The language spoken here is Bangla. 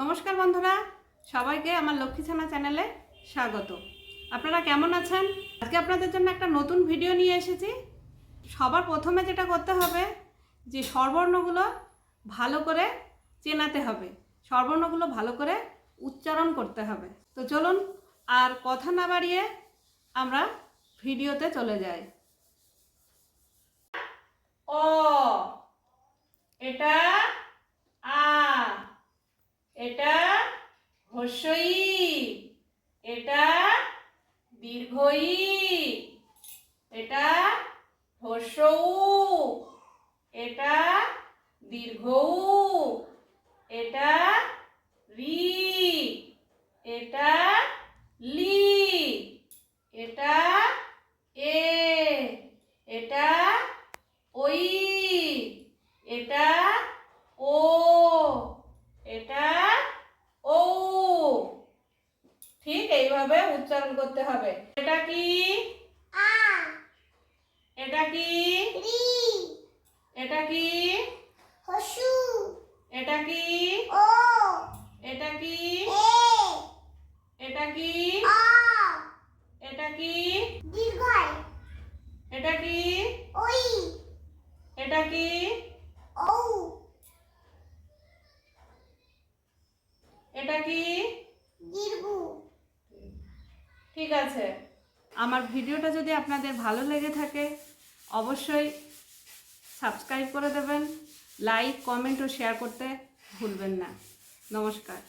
নমস্কার বন্ধুরা, সবাইকে আমার লক্ষ্মী ছানা চ্যানেলে স্বাগত। আপনারা কেমন আছেন? আজকে আপনাদের জন্য একটা নতুন ভিডিও নিয়ে এসেছি। সবার প্রথমে যেটা করতে হবে, যে স্বরবর্ণগুলো ভালো করে চেনাতে হবে। স্বরবর্ণগুলো ভালো করে উচ্চারণ করতে হবে। তো চলুন, আর কথা না বাড়িয়ে আমরা ভিডিওতে চলে যাই। অ, এটা এটা হস্যই এটা দীর্ঘই। এটা হস্যউ এটা দীর্ঘউ এটা রি এটা লি। এটা এ। এটা ওই এটা ও এটা ও ঠিক এইভাবে উচ্চারণ করতে হবে এটা কি আ এটা কি রি এটা কি হসু এটা কি ও এটা কি এ এটা কি আ এটা কি দীর্ঘাই এটা কি ওই এটা কি ও এটা কি দীর্ঘ ঠিক আছে। আমার ভিডিওটা যদি আপনাদের ভালো লেগে থাকে, অবশ্যই সাবস্ক্রাইব করে দেবেন, লাইক, কমেন্ট ও শেয়ার করতে ভুলবেন না। নমস্কার।